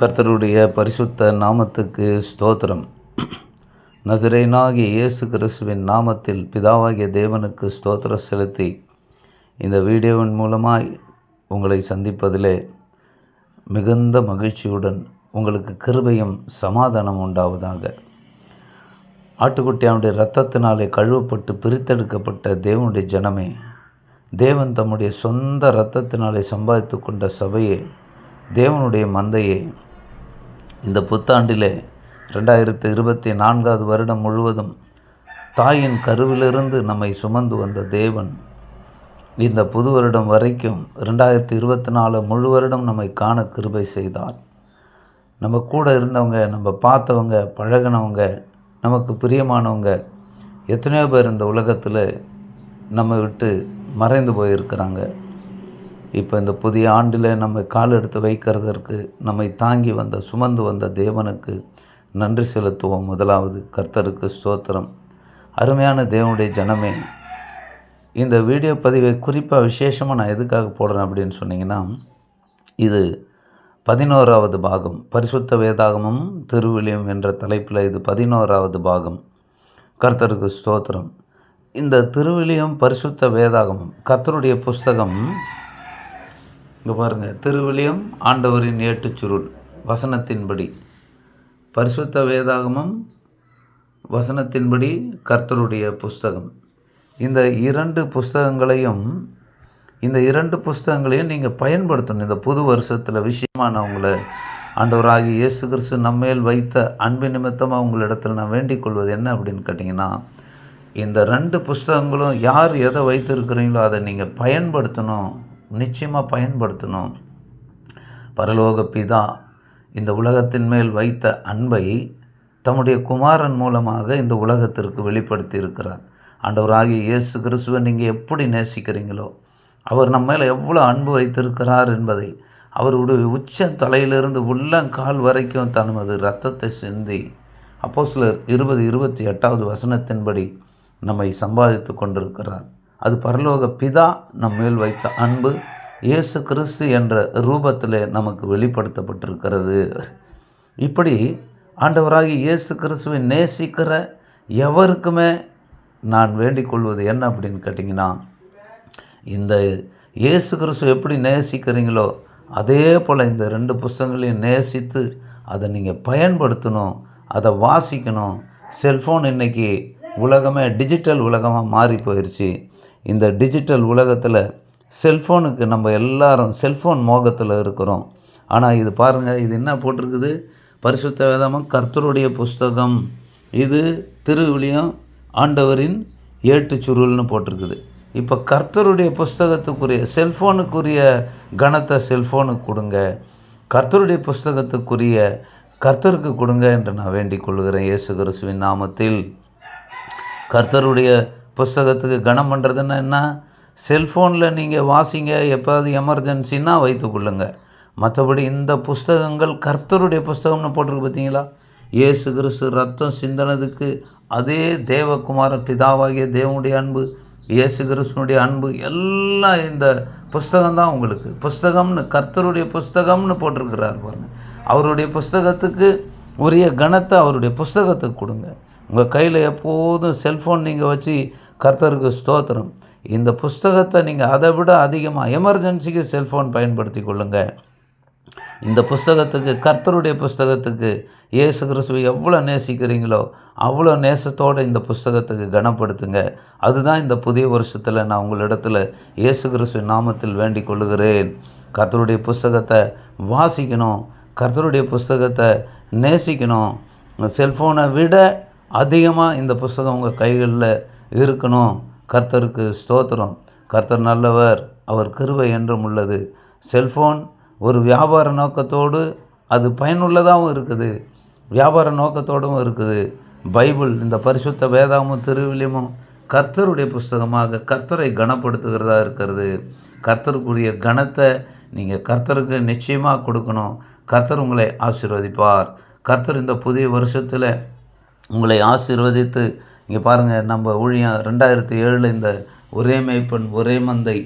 கர்த்தருடைய பரிசுத்த நாமத்துக்கு ஸ்தோத்திரம். நசரேனாகிய இயேசு கிறிஸ்துவின் நாமத்தில் பிதாவாகிய தேவனுக்கு ஸ்தோத்திரம் செலுத்தி இந்த வீடியோவின் மூலமாய் உங்களை சந்திப்பதிலே மிகுந்த மகிழ்ச்சியுடன் உங்களுக்கு கிருபையும் சமாதானம் உண்டாவதாக. ஆட்டுக்குட்டியானுடைய இரத்தத்தினாலே கழுவப்பட்டு பிரித்தெடுக்கப்பட்ட தேவனுடைய ஜனமே தேவன் தம்முடைய சொந்த இரத்தத்தினாலே சம்பாதித்து கொண்ட சபையே தேவனுடைய மந்தையே இந்த புத்தாண்டிலே ரெண்டாயிரத்து இருபத்தி நான்காவது வருடம் முழுவதும் தாயின் கருவிலிருந்து நம்மை சுமந்து வந்த தேவன் இந்த புது வருடம் வரைக்கும் ரெண்டாயிரத்தி இருபத்தி நாலு முழு வருடம் நம்மை காண கிருபை செய்தார். நம்ம கூட இருந்தவங்க நம்ம பார்த்தவங்க பழகினவங்க நமக்கு பிரியமானவங்க எத்தனையோ பேர் இந்த உலகத்தில் நம்ம விட்டு மறைந்து போயிருக்கிறாங்க. இப்போ இந்த புதிய ஆண்டில் நம்ம கால் எடுத்து வைக்கிறதற்கு நம்மை தாங்கி வந்த சுமந்து வந்த தேவனுக்கு நன்றி செலுத்துவோம். முதலாவது கர்த்தருக்கு ஸ்தோத்திரம். அருமையான தேவனுடைய ஜனமே இந்த வீடியோ பதிவை குறிப்பாக விசேஷமாக நான் எதுக்காக போடுறேன் அப்படின்னு சொன்னீங்கன்னா இது பதினோராவது பாகம். பரிசுத்த வேதாகமும் திருவிழியும் என்ற தலைப்பில் இது பதினோராவது பாகம். கர்த்தருக்கு ஸ்தோத்திரம். இந்த திருவிழியம் பரிசுத்த வேதாகமும் கர்த்தருடைய புஸ்தகம் இங்கே பாருங்கள் திருவிழியம் ஆண்டவரின் ஏட்டுச் சுருள் வசனத்தின்படி. பரிசுத்த வேதாகமம் வசனத்தின்படி கர்த்தருடைய புஸ்தகம். இந்த இரண்டு புஸ்தகங்களையும் இந்த இரண்டு புஸ்தகங்களையும் நீங்கள் பயன்படுத்தணும். இந்த புது வருஷத்தில் விஷயமாக உங்களை ஆண்டவராகி இயேசு கிறிஸ்து நம்மேல் வைத்த அன்பு நிமித்தமாக உங்களிடத்தில் நான் வேண்டிக் கொள்வது என்ன அப்படின்னு கேட்டிங்கன்னா இந்த ரெண்டு புஸ்தகங்களும் யார் எதை வைத்திருக்கிறீங்களோ அதை நீங்கள் பயன்படுத்தணும். நிச்சயமாக பயன்படுத்தணும். பரலோக பிதா இந்த உலகத்தின் மேல் வைத்த அன்பை தம்முடைய குமாரன் மூலமாக இந்த உலகத்திற்கு வெளிப்படுத்தி இருக்கிறார் ஆண்டவராகிய இயேசு கிறிஸ்துவை நீங்கள் எப்படி நேசிக்கிறீங்களோ அவர் நம்ம மேலே எவ்வளோ அன்பு வைத்திருக்கிறார் என்பதை அவருடைய உச்ச தலையிலிருந்து உள்ளங்கால் வரைக்கும் தனது ரத்தத்தை சிந்தி அப்போ சிலர் இருபது இருபத்தி எட்டாவது வசனத்தின்படி நம்மை சம்பாதித்து கொண்டிருக்கிறார். அது பரலோக பிதா நம் மேல் வைத்த அன்பு இயேசு கிறிஸ்து என்ற ரூபத்தில் நமக்கு வெளிப்படுத்தப்பட்டிருக்கிறது. இப்படி ஆண்டவராகி இயேசு கிறிஸ்துவை நேசிக்கிற எவருக்குமே நான் வேண்டிக் கொள்வது என்ன அப்படின்னு கேட்டிங்கன்னா இந்த இயேசு கிறிஸ்து எப்படி நேசிக்கிறீங்களோ அதே போல் இந்த ரெண்டு புஸ்தகங்களையும் நேசித்து அதை நீங்கள் பயன்படுத்தணும் அதை வாசிக்கணும். செல்ஃபோன் இன்றைக்கி உலகமே டிஜிட்டல் உலகமாக மாறி போயிடுச்சு இந்த டிஜிட்டல் உலகத்தில் செல்ஃபோனுக்கு நம்ம எல்லாரும் செல்ஃபோன் மோகத்தில் இருக்கிறோம். ஆனால் இது பாருங்கள் இது என்ன போட்டிருக்குது? பரிசுத்த வேதமும் கர்த்தருடைய புஸ்தகம். இது திருவிழியம் ஆண்டவரின் ஏட்டு சுருள்னு போட்டிருக்குது. இப்போ கர்த்தருடைய புஸ்தகத்துக்குரிய செல்ஃபோனுக்குரிய கணத்தை செல்ஃபோனுக்கு கொடுங்க. கர்த்தருடைய புஸ்தகத்துக்குரிய கர்த்தருக்கு கொடுங்க என்று நான் வேண்டிக் கொள்கிறேன். இயேசு கிறிஸ்துவின் நாமத்தில். கர்த்தருடைய புஸ்தகத்துக்கு கனம் பண்ணுறதுன்னா என்ன? செல்ஃபோனில் நீங்கள் வாசிங்க எப்போது எமர்ஜென்சின்னா வைத்துக்கொள்ளுங்க மற்றபடி இந்த புஸ்தகங்கள் கர்த்தருடைய புஸ்தகம்னு போட்டிருக்கு பார்த்தீங்களா? இயேசு கிறிஸ்து ரத்தம் சிந்தனதுக்கு அதே தேவகுமார பிதாவாகிய தேவனுடைய அன்பு இயேசு கிறிஸ்துனுடைய அன்பு எல்லாம் இந்த புஸ்தகம் தான் உங்களுக்கு. புஸ்தகம்னு கர்த்தருடைய புஸ்தகம்னு போட்டிருக்கிறார் பாருங்கள் அவருடைய புஸ்தகத்துக்கு உரிய கணத்தை அவருடைய புஸ்தகத்துக்கு கொடுங்க. உங்கள் கையில் எப்போதும் செல்ஃபோன் நீங்கள் வச்சு கர்த்தருக்கு ஸ்தோத்திரம். இந்த புஸ்தகத்தை நீங்கள் அதை விட அதிகமாக எமர்ஜென்சிக்கு செல்ஃபோன் பயன்படுத்தி கொள்ளுங்கள். இந்த புஸ்தகத்துக்கு கர்த்தருடைய புஸ்தகத்துக்கு இயேசு கிறிஸ்துவை எவ்வளோ நேசிக்கிறீங்களோ அவ்வளோ நேசத்தோடு இந்த புஸ்தகத்துக்கு கனப்படுத்துங்க. அதுதான் இந்த புதிய வருஷத்தில் நான் உங்களிடத்தில் இயேசு கிறிஸ்துவ நாமத்தில் வேண்டிக் கொள்ளுகிறேன். கர்த்தருடைய புஸ்தகத்தை வாசிக்கணும் கர்த்தருடைய புஸ்தகத்தை நேசிக்கணும் செல்ஃபோனை விட அதிகமாக இந்த புஸ்தகம் உங்கள் கைகளில் இருக்கணும். கர்த்தருக்கு ஸ்தோத்திரம். கர்த்தர் நல்லவர் அவர் கிருவை என்றும் உள்ளது. செல்ஃபோன் ஒரு வியாபார நோக்கத்தோடு அது பயனுள்ளதாகவும் இருக்குது. வியாபார நோக்கத்தோடும் இருக்குது. பைபிள் இந்த பரிசுத்த வேதாமும் திருவிலியமும் கர்த்தருடைய புஸ்தகமாக கர்த்தரை கனப்படுத்துகிறதா இருக்கிறது. கர்த்தருக்குரிய கணத்தை நீங்கள் கர்த்தருக்கு நிச்சயமாக கொடுக்கணும். கர்த்தர் உங்களை ஆசீர்வதிப்பார். கர்த்தர் இந்த புதிய வருஷத்தில் உங்களை ஆசீர்வதித்து இங்கே பாருங்கள் நம்ம ஊழியம் ரெண்டாயிரத்தி ஏழில் இந்த ஒரே மெய்ப்பெண் ஒரே மந்தை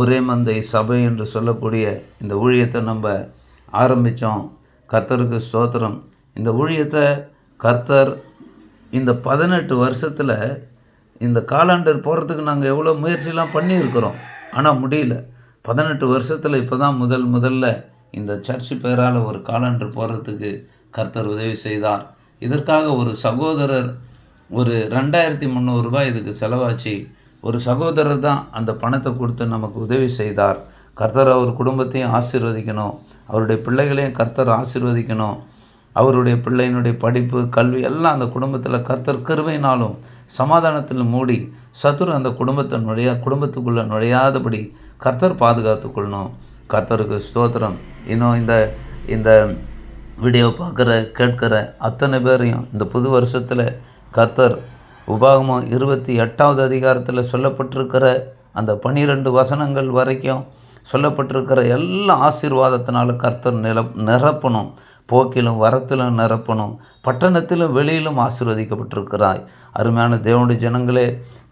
ஒரே மந்தை சபை என்று சொல்லக்கூடிய இந்த ஊழியத்தை நம்ம ஆரம்பித்தோம் கர்த்தருக்கு ஸ்தோத்திரம். இந்த ஊழியத்தை கர்த்தர் இந்த பதினெட்டு வருஷத்தில் இந்த காலாண்டர் போகிறதுக்கு நாங்கள் எவ்வளோ முயற்சிலாம் பண்ணியிருக்கிறோம். ஆனால் முடியல. பதினெட்டு வருஷத்தில் இப்போ தான் முதல் முதல்ல இந்த சர்ச்சு பேரால் ஒரு காலண்டர் போகிறதுக்கு கர்த்தர் உதவி செய்தார். இதற்காக ஒரு சகோதரர் ஒரு ரெண்டாயிரத்தி முந்நூறுரூபா இதுக்கு செலவாச்சு. ஒரு சகோதரர் தான் அந்த பணத்தை கொடுத்து நமக்கு உதவி செய்தார். கர்த்தர் அவர் குடும்பத்தையும் ஆசீர்வதிக்கணும். அவருடைய பிள்ளைகளையும் கர்த்தர் ஆசீர்வதிக்கணும். அவருடைய பிள்ளையினுடைய படிப்பு கல்வி எல்லாம் அந்த குடும்பத்தில் கர்த்தர் கருவையினாலும் சமாதானத்தில் மூடி சத்துரு அந்த குடும்பத்தை நுழையா குடும்பத்துக்குள்ளே நுழையாதபடி கர்த்தர் பாதுகாத்து கொள்ளணும். கர்த்தருக்கு ஸ்தோத்திரம். இன்னும் இந்த இந்த வீடியோ பார்க்குற கேட்கிற அத்தனை பேரையும் இந்த புது வருஷத்தில் கர்த்தர் உபாகமம் இருபத்தி எட்டாவது அதிகாரத்தில் சொல்லப்பட்டிருக்கிற அந்த பனிரெண்டு வசனங்கள் வரைக்கும் சொல்லப்பட்டிருக்கிற எல்லா ஆசீர்வாதத்தினாலும் கர்த்தர் நில நிரப்பணும். போக்கிலும் வரத்திலும் நிரப்பணும். பட்டணத்திலும் வெளியிலும் ஆசீர்வதிக்கப்பட்டிருக்கிறாய். அருமையான தேவனுடைய ஜனங்களே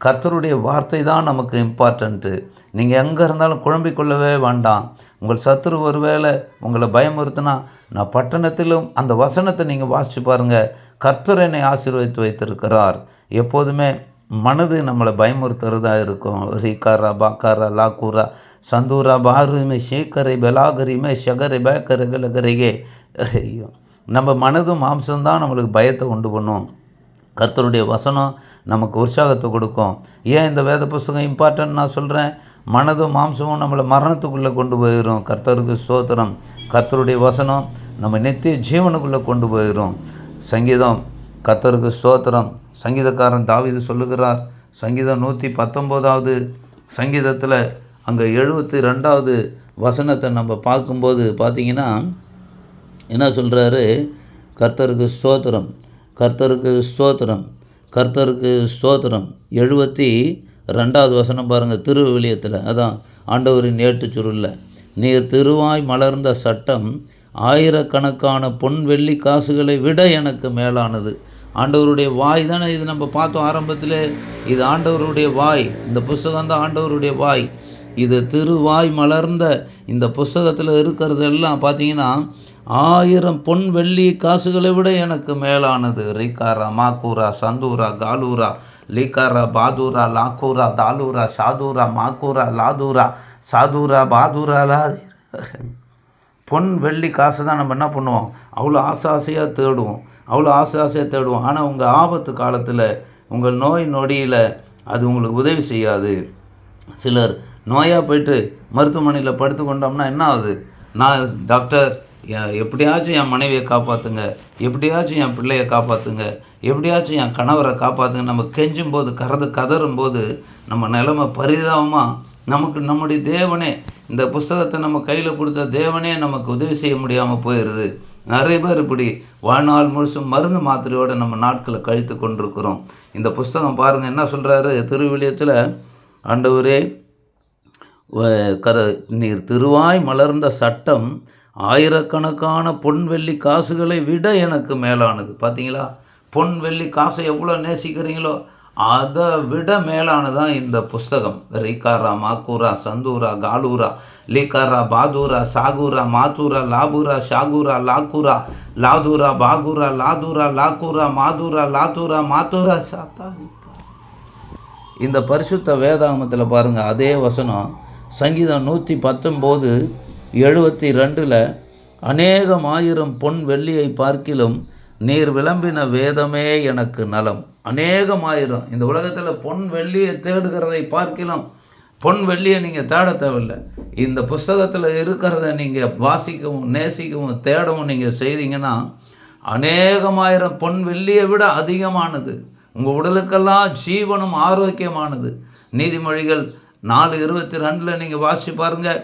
கர்த்தருடைய வார்த்தை தான் நமக்கு இம்பார்ட்டண்ட்டு நீங்கள் எங்கே இருந்தாலும் குழம்பிக் கொள்ளவே வேண்டாம். உங்கள் சத்துரு ஒருவேளை உங்களை பயமுறுத்தினா நான் பட்டணத்திலும் அந்த வசனத்தை நீங்கள் வாசித்து பாருங்கள் கர்த்தர் என்னை ஆசீர்வதித்து வைத்திருக்கிறார். எப்போதுமே மனது நம்மளை பயமுறுத்துறதா இருக்கும். ரீக்காரா பாக்காரா லாக்கூரா சந்தூரா பாருமே ஷேக்கரை பெலாகரிமே ஷகரை பேக்கரை கலகரையே ஐயோ நம்ம மனதும் மாம்சம்தான் நம்மளுக்கு பயத்தை உண்டு பண்ணும். கர்த்தருடைய வசனம் நமக்கு உற்சாகத்தை கொடுக்கும். ஏன் இந்த வேத புஸ்தகம் இம்பார்ட்டன்ட் நான் சொல்கிறேன் மனதும் மாம்சமும் நம்மளை மரணத்துக்குள்ளே கொண்டு போயிடும் கர்த்தருக்கு சோத்திரம் கர்த்தருடைய வசனம் நம்ம நித்திய ஜீவனுக்குள்ளே கொண்டு போயிடும் சங்கீதம் கர்த்தருக்கு ஸ்தோத்திரம். சங்கீதக்காரன் தாவிது சொல்லுகிறார் சங்கீதம் நூற்றி பத்தொம்போதாவது சங்கீதத்தில் அங்கே எழுபத்தி ரெண்டாவது வசனத்தை நம்ம பார்க்கும்போது பார்த்தீங்கன்னா என்ன சொல்கிறாரு கர்த்தருக்கு ஸ்தோத்திரம் கர்த்தருக்கு ஸ்தோத்திரம் கர்த்தருக்கு ஸ்தோத்திரம். எழுபத்தி ரெண்டாவது வசனம் பாருங்கள் திருவிவிலியத்தில். அதான் ஆண்டவரின் ஏட்டு சுருளில். நீர் திருவாய் மலர்ந்த சட்டம் ஆயிரக்கணக்கான பொன் வெள்ளி காசுகளை விட எனக்கு மேலானது. ஆண்டவருடைய வாய் தானே இது நம்ம பார்த்தோம் ஆரம்பத்தில். இது ஆண்டவருடைய வாய். இந்த புஸ்தகம் தான் ஆண்டவருடைய வாய். இது திருவாய் மலர்ந்த இந்த புஸ்தகத்தில் இருக்கிறதெல்லாம் பார்த்தீங்கன்னா ஆயிரம் பொன் வெள்ளி காசுகளை விட எனக்கு மேலானது. ரிகாரா மாக்கூரா சந்தூரா காலூரா லீகாரா பாதூரா லாக்கூரா தாலூரா சாதூரா மாக்கூரா லாதூரா சாதூரா பாதூரா லா பொன் வெள்ளி காசு தான் நம்ம என்ன பண்ணுவோம்? அவ்வளோ ஆசை ஆசையாக தேடுவோம். அவ்வளோ ஆசை ஆசையாக தேடுவோம். ஆனால் உங்கள் ஆபத்து காலத்தில் உங்கள் நோய் நொடியில் அது உங்களுக்கு உதவி செய்யாது. சிலர் நோயாக போயிட்டு மருத்துவமனையில் படுத்து கொண்டோம்னா என்ன ஆகுது? நான் டாக்டர் எப்படியாச்சும் என் மனைவியை காப்பாற்றுங்க எப்படியாச்சும் என் பிள்ளையை காப்பாற்றுங்க எப்படியாச்சும் என் கணவரை காப்பாற்றுங்க நம்ம கெஞ்சும் போது கறந்து கதறும் போது நம்ம நிலமை பரிதாபமாக நமக்கு நம்முடைய தேவனே இந்த புஸ்தகத்தை நம்ம கையில் கொடுத்த தேவனே நமக்கு உதவி செய்ய முடியாமல் போயிடுது நிறைய பேர் இப்படி வாழ்நாள் முழுசும் மருந்து மாத்திரையோடு நம்ம நாட்களை கழித்து கொண்டிருக்கிறோம். இந்த புஸ்தகம் பாருங்கள் என்ன சொல்கிறாரு திருவிழியத்தில் ஆண்டவரே கர நீர் திருவாய் மலர்ந்த சட்டம் ஆயிரக்கணக்கான பொன் வெள்ளி காசுகளை விட எனக்கு மேலானது. பார்த்தீங்களா பொன் வெள்ளி காசை எவ்வளோ நேசிக்கிறீங்களோ அதை விட மேலானதான் இந்த புஸ்தகம். ரீகாரா மாக்கூரா சந்தூரா காலூரா லீகாரா பாதூரா சாகூரா மாத்தூரா லாபூரா ஷாகூரா லாக்கூரா லாதூரா பாகூரா லாதூரா லாக்கூரா மாதூரா லாத்தூரா மாத்தூரா சாத்தா இந்த பரிசுத்த வேதாகமத்தில் பாருங்கள் அதே வசனம். சங்கீதம் நூற்றி பத்தொம்போது எழுபத்தி ரெண்டில் அநேகம் ஆயிரம் பொன் வெள்ளியை பார்க்கிலும் நீர் விளம்பின வேதமே எனக்கு நலம். அநேகமாயிரும். இந்த உலகத்தில் பொன் வெள்ளியை தேடுகிறதை பார்க்கிலும் பொன் வெள்ளியை நீங்கள் தேட தேவையில்லை. இந்த புஸ்தகத்தில் இருக்கிறத நீங்கள் வாசிக்கவும் நேசிக்கவும் தேடவும் நீங்கள் செய்தீங்கன்னா அநேகமாயிரம். பொன் வெள்ளியை விட அதிகமானது. உங்கள் உடலுக்கெல்லாம் ஜீவனும் ஆரோக்கியமானது. நீதிமொழிகள் நாலு இருபத்தி ரெண்டில் நீங்கள் வாசித்து பாருங்கள்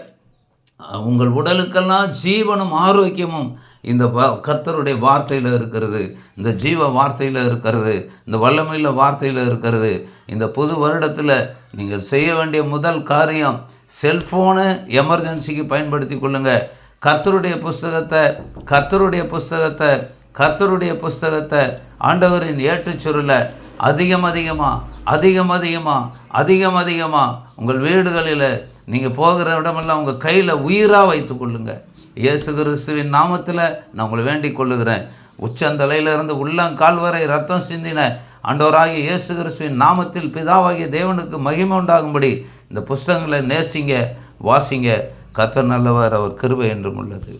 உங்கள் உடலுக்கெல்லாம் ஜீவனும் ஆரோக்கியமும் இந்த வ- கர்த்தருடைய வார்த்தையில் இருக்கிறது இந்த ஜீவ வார்த்தையில் இருக்கிறது இந்த வல்லமையில் வார்த்தையில் இருக்கிறது இந்த புது வருடத்தில் நீங்கள் செய்ய வேண்டிய முதல் காரியம் செல்ஃபோனை எமர்ஜென்சிக்கு பயன்படுத்தி கொள்ளுங்கள் கர்த்தருடைய புஸ்தகத்தை கர்த்தருடைய புஸ்தகத்தை கர்த்தருடைய புஸ்தகத்தை ஆண்டவரின் ஏற்றுச்சுருளை அதிகம் அதிகமாக அதிகம் அதிகமாக அதிகம் அதிகமாக உங்கள் வீடுகளில் நீங்கள் போகிற இடமெல்லாம் உங்கள் கையில் உயிராக வைத்துக்கொள்ளுங்க இயேசு கிறிஸ்துவின் நாமத்தில் நான் உங்களை வேண்டிக் கொள்ளுகிறேன். உச்சந்தலையிலிருந்து உள்ளங்கால் வரை ரத்தம் சிந்தின ஆண்டவராகிய இயேசு கிறிஸ்துவின் நாமத்தில் பிதாவாகிய தேவனுக்கு மகிமை உண்டாகும்படி இந்த புஸ்தகங்களை நேசிங்க வாசிங்க. கத்த நல்லவர் அவர் கிருபை என்றும் உள்ளது.